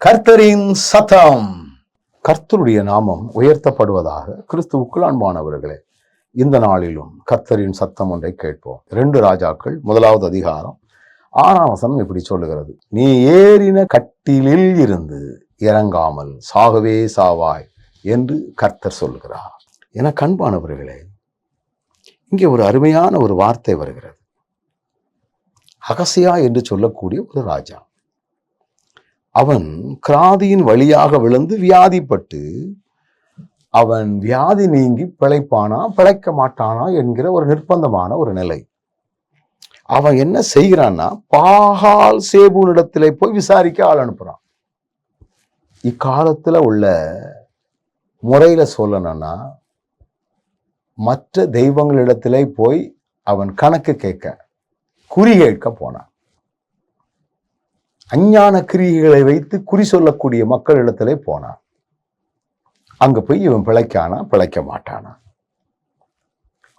கர்த்தரின் சத்தம். கர்த்தருடைய நாமம் உயர்த்தப்படுவதாக கிறிஸ்துவுக்குள் அன்பானவர்களே இந்த நாளிலும் கர்த்தரின் சத்தம் ஒன்றை கேட்போம். ரெண்டு ராஜாக்கள் முதலாவது அதிகாரம் ஆறாம் வசனம் இப்படி சொல்லுகிறது. நீ ஏறின கட்டிலில் இருந்து இறங்காமல் சாகவே சாவாய் என்று கர்த்தர் சொல்லுகிறார். என கண்பானவர்களே இங்கே ஒரு அருமையான ஒரு வார்த்தை வருகிறது. அகசியா என்று சொல்லக்கூடிய ஒரு ராஜா. அவன் கிராதியின் வழியாக விழுந்து வியாதிப்பட்டு அவன் வியாதி நீங்கி பிழைப்பானா பிழைக்க மாட்டானா என்கிற ஒரு நிர்பந்தமான ஒரு நிலை. அவன் என்ன செய்கிறான்னா பாகால் சேபுனிடத்திலே போய் விசாரிக்க ஆள் அனுப்புறான். இக்காலத்தில் உள்ள முறையில் சொல்லணும்னா மற்ற தெய்வங்களிடத்திலே போய் அவன் கணக்கு கேட்க குறி கேட்க போனான். அஞ்ஞான கிரியைகளை வைத்து குறி சொல்லக்கூடிய மக்களிடத்திலே போனான். அங்க போய் இவன் பிழைக்கானா? பிழைக்க மாட்டானா?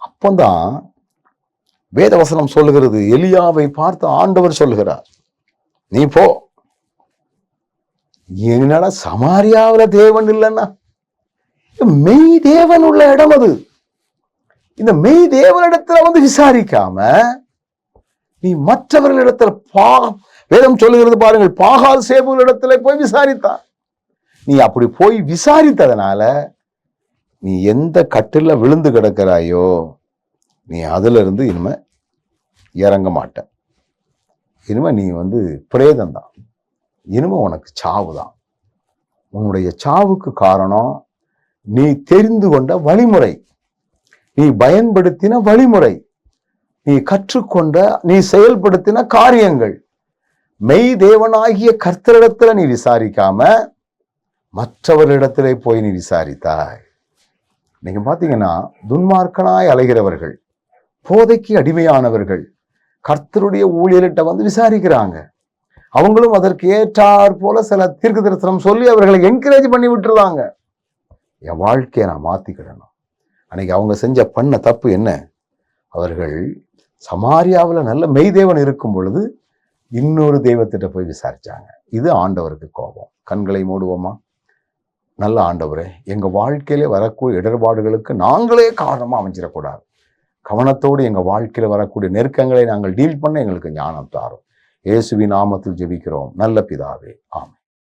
அப்போதான் வேதவசனம் சொல்லுகிறது எலியாவை பார்த்து ஆண்டவர் சொல்லுகிறார் நீ போ. என்னடா சமாரியாவுல தேவன் இல்லைன்னா? மெய் தேவன் உள்ள இடம் அது. இந்த மெய் தேவனிடத்துல வந்து விசாரிக்காம நீ மற்றவர்களிடத்துல பா வேதம் சொல்லுகிறது பாருங்கள் பாகால் சேபுகளிடத்துல போய் விசாரித்தான் நீ அப்படி போய் விசாரித்ததுனால நீ எந்த கட்டில விழுந்து கிடக்கிறாயோ நீ அதுல இருந்து இனிமே இறங்க மாட்ட. இனிமே நீ வந்து பிரேதம் தான். இனிமே உனக்கு சாவு தான். உன்னுடைய சாவுக்கு காரணம் நீ தெரிந்து கொண்ட வழிமுறை. நீ பயன்படுத்தின வழிமுறை. நீ கற்றுக்கொண்ட நீ செயல்படுத்தின காரியங்கள். மெய் தேவனாகிய கர்த்தரிடத்துல நீ விசாரிக்காம மற்றவர்களிடத்திலே போய் நீ விசாரித்தாய். நீங்க பாத்தீங்கன்னா துன்மார்க்கனாய் அலைகிறவர்கள் போதைக்கு அடிமையானவர்கள் கர்த்தருடைய ஊழியர்கிட்ட வந்து விசாரிக்கிறாங்க. அவங்களும் அதற்கு ஏற்றாற் போல சில தீர்க்க தரிசனம் சொல்லி அவர்களை என்கரேஜ் பண்ணி விட்டுருவாங்க. என் வாழ்க்கையை நான் மாத்திக்கிடணும். அன்னைக்கு அவங்க செஞ்ச பண்ண தப்பு என்ன? அவர்கள் சமாரியாவில் நல்ல மெய்தேவன் இருக்கும் பொழுது இன்னொரு தெய்வத்திட்ட போய் விசாரித்தாங்க இது ஆண்டவருக்கு கோபம். கண்களை மூடுவோமா? நல்ல ஆண்டவரே எங்கள் வாழ்க்கையிலே வரக்கூடிய இடர்பாடுகளுக்கு நாங்களே காரணமாக அமைஞ்சிடக்கூடாது. கவனத்தோடு எங்கள் வாழ்க்கையில் வரக்கூடிய நெருக்கங்களை நாங்கள் டீல் பண்ண எங்களுக்கு ஞானம் தாரும். இயேசுவி நாமத்தில் ஜெபிக்கிறோம். நல்ல பிதாவே. ஆமை